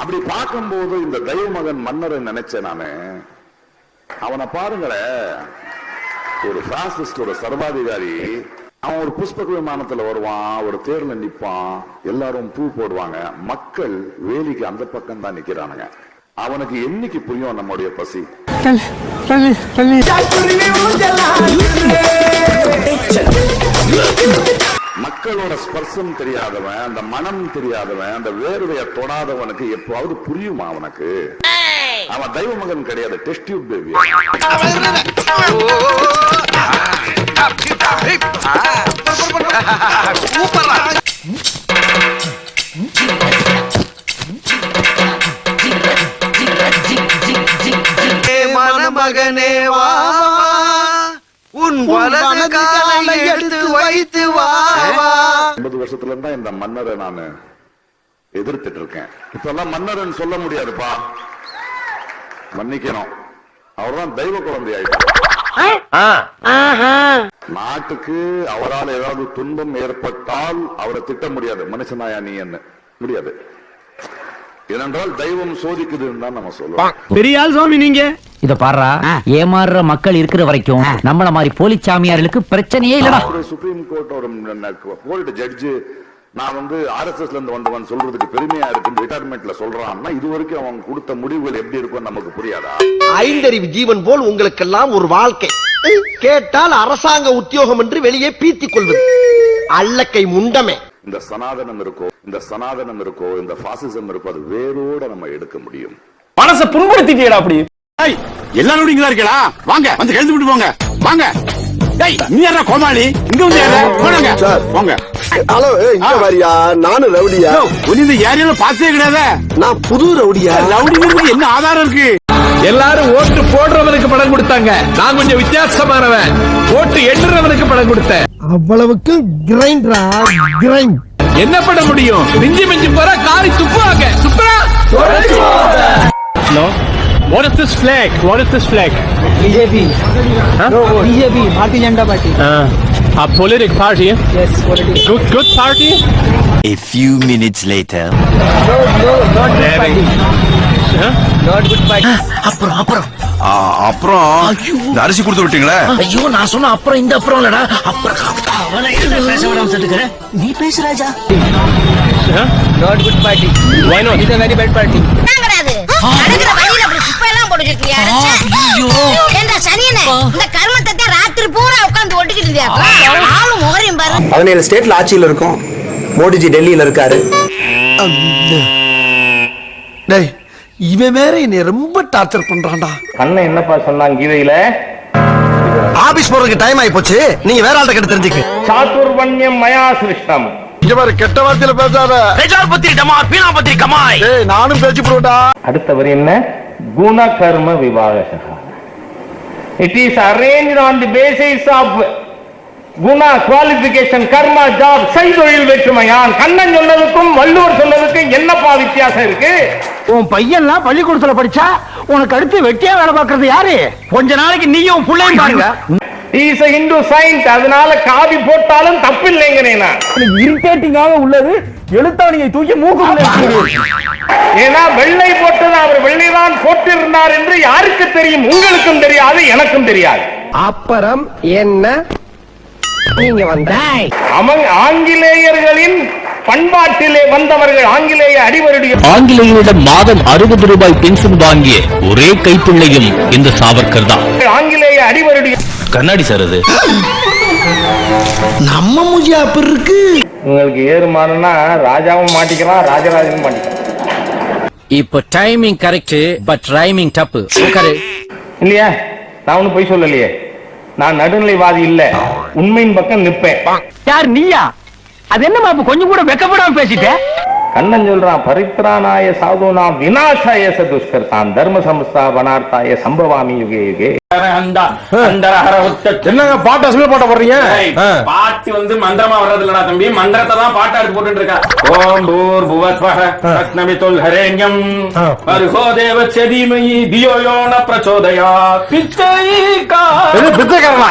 அப்படி பார்க்கும்போது இந்த தெய்வ மகன் மன்னரை நினைச்சேன் நானு. அவனை பாருங்களேன் ஒரு பாசிஸ்ட் ஒரு சர்வாதிகாரி அவன் ஒரு புஷ்பக விமானத்துல வருவான் ஒரு தேர்ல நிப்பான் எல்லாரும் பூ போடுவாங்க. மக்கள் வேலிக்கு அந்த பக்கம் தான் நிக்கிறானுங்க. அவனுக்கு என்னைக்கு புரியும் நம்முடைய பசி? மக்களோட ஸ்பர்சம் தெரியாதவன் அந்த மனம் தெரியாதவன் அந்த வேர்வைய தொடாதவனுக்கு எப்பவாவது புரியுமா அவனுக்கு அவன் தெய்வ மகன் கிடையாது டெஸ்ட் டியூப் பேபி சூப்பரா வருஷத்துல இருந்தா இந்த மன்னரை நான் எதிர்த்துட்டு இருக்கேன் இப்ப எல்லாம் மன்னர்னு சொல்ல முடியாதுப்பா. மன்னிக்கணும். அவர்தான் தெய்வ குழந்தை ஆயிட்டார். நாட்டுக்கு அவரால் ஏதாவது துன்பம் ஏற்பட்டால் அவரை திட்ட முடியாது. மனுஷனாயா நீ என்ன? முடியாது. ஏனென்றால் தெய்வம் சோதிக்குதுன்னு தான் நம்ம சொல்லுவோம் பெரிய ஆள் சுவாமி நீங்க? இத பாருடா ஏமாறுற மக்கள் இருக்கிற வரைக்கும் நம்மள மாதிரி போலி சாமியார்களுக்கு பிரச்சனையே இல்லடா ஒரு சுப்ரீம் கோர்ட் ஒரு கோர்ட் ஜட்ஜு நான் வந்து ஆர்எஸ்எஸ்ல இருந்து வந்தவன் சொல்றதுக்கு பெருமையா இருக்கு ரிட்டையர்மெண்ட்ல சொல்றான்னா இது வரைக்கும் அவன் கொடுத்த முடிவுகள் எப்படி இருக்கும் நமக்கு புரியாதா? ஐந்தறிவு ஜீவன் போல் உங்களுக்கெல்லாம் ஒரு வாழ்க்கை. கேட்டால் அரசாங்க உத்தியோகம் என்று வெளியே பீத்திக் கொள்வது. அல்லக்கை முண்டமே. இந்த சனாதனம் இருக்கோ இந்த சனாதனம் இருக்கோ இந்த பாசிசம் இருக்கோ அது வேரோட நம்ம எடுக்க முடியும். மனச புண்படுத்திட்டீடா அப்படி. எல்லாரும் இங்க இருக்கடா வாங்க வந்து கழுத்து விட்டு போங்க. வாங்க. டேய் நீ யாரா கோமாளி? இங்க வந்து யாரா? போங்க போங்க. ஹலோ இங்க வரியா? நானும் ரவுடியா? இந்த ஏரியால பார்த்தே கிடையாது. நான் புது ரவுடியா? லவுடிங்கிறது என்ன ஆதாரம் இருக்கு? எல்லாரும் ஓட்டு போடுறவனுக்கு பணம் கொடுத்தாங்க. நான் கொஞ்சம் வித்தியாசமானவன். ஓட்டு எண்ணுறவனுக்கு பணம் கொடுத்தேன். அவ்வளவுக்கு கிரைண்டரா? கிரைண்ட். என்ன பண்ண முடியும்? மிஞ்சி மிஞ்சி போற காரி துப்புவாங்க. துப்புறா. Hello? What is this flag? What is this flag? BJP. Huh? No, BJP, Bharatiya Janata Party. Uh, a politic party? Yes, politic. Good, good party? A few minutes later. No, no, not good party. Huh? Not good party. அப்புறம் அப்புறம் அப்புறம் அரிசி கொடுத்து விட்டீங்களே ஐயோ நான் சொன்ன அப்புறம் இந்த அப்புறம் இல்லடா அப்புறம் அவனை பேச விடாம சொல்லுக்கிறேன் நீ பேசு ராஜா not good party why not it's a very bad party ராத்திரி பூரா உட்கார்ந்து ஒட்டிக்கிட்டு இருந்தியா? பதினேழு ஸ்டேட்ல ஆட்சியில் இருக்கும். மோடிஜி டெல்லியில இருக்காரு. டேய் இவன் வேற என்னை ரொம்ப டார்ச்சர் பண்றான்டா. கண்ணன் என்னப்பா சொன்னான் கீதையில? ஆபீஸ் போறதுக்கு டைம் ஆயி போச்சு நீங்க வேற ஆள்கிட்ட கிட்ட தெரிஞ்சுக்க. சாதுர்வண்யம் மயா சிருஷ்டம் இங்க கெட்ட வார்த்தையில பேசாத. பத்திரி டமா பீனா பத்திரி கமாய் நானும் பேச்சு போடுடா அடுத்தவர் என்ன? குண கர்ம விவாக it is arrange on the basis of குணா குவாலிபிகேஷன் கர்மா ஜாப் செய்தொழில் வேற்றுமையான். கண்ணன் சொன்னதுக்கும் வள்ளுவர் சொன்னதுக்கும் என்னப்பா வித்தியாசம் இருக்கு? உன் பையன்லாம் பள்ளிக்கூடத்துல படிச்சா உனக்கு அடுத்து வெட்டியா வேலை பார்க்கறது யாரு? கொஞ்ச நாளைக்கு நீயும் புள்ளையும் பாருங்க. இஸ் இந்து சயின்ட் அதனால காவி போட்டாலும் தப்பு இல்லைங்கிறேன் இரிட்டேட்டிங்காக உள்ளது. எழுத்தாணியை தூக்கி மூக்கு ஏன்னா வெள்ளை போட்டது அவர் வெள்ளைதான் போட்டிருந்தார் என்று யாருக்கு தெரியும்? உங்களுக்கும் தெரியாது எனக்கும் தெரியாது. அப்புறம் என்ன? நீங்க வந்த அவன் ஆங்கிலேயர்களின் பண்பாட்டிலே வந்தவர்கள் ஆங்கிலேய அடிவருடைய ஆங்கிலேயரிடம் மாதம் அறுபது ரூபாய் பென்ஷன் வாங்கிய ஒரே கைப்பிள்ளையும் இந்த சாவர்கர் தான். ஆங்கிலேய அடிவருடைய கண்ணாடி சார் அது. நம்ம அப்படி இருக்கு. உங்களுக்கு ஏறு மாறுனா ராஜாவும் மாட்டிக்கிறான் ராஜராஜனும் மாட்டிக்கிறான் இப்ப டைமிங் கரெக்ட் பட் ரைமிங் தப்பு இல்லையா? நான் ஒண்ணும் பொய் சொல்லலையே. நான் நடுநிலைவாதி இல்ல. உண்மையின் பக்கம் நிப்பேன் யார் நீயா? அது இப்ப கொஞ்சம் கூட வெக்கப்படாம பேசிட்ட? கண்ணன் சொல்றான் பரித்ராணாய சாதுனா விநாசாய சதுஷ்கர்தான் தர்ம சம்ஸ்தாபனார்த்தாய சம்பவாமி யுகே யுகே. என்னங்க பாட்டா சொல்லி பாட்ட போடுறீங்க? பாட்டு வந்து மந்திரமா வர்றது இல்லடா தம்பி. மந்திரத்தை தான் பாட்டா எடுத்து போட்டுட்டு இருக்கா. ஓம் பூர் புவஸ்வஹ ரத்னமிதுல் ஹரேண்யம். பருகோ தேவ செதீமயி தியோயோன பிரச்சோதயா. பிச்சை கா பிச்சைக்காரனா?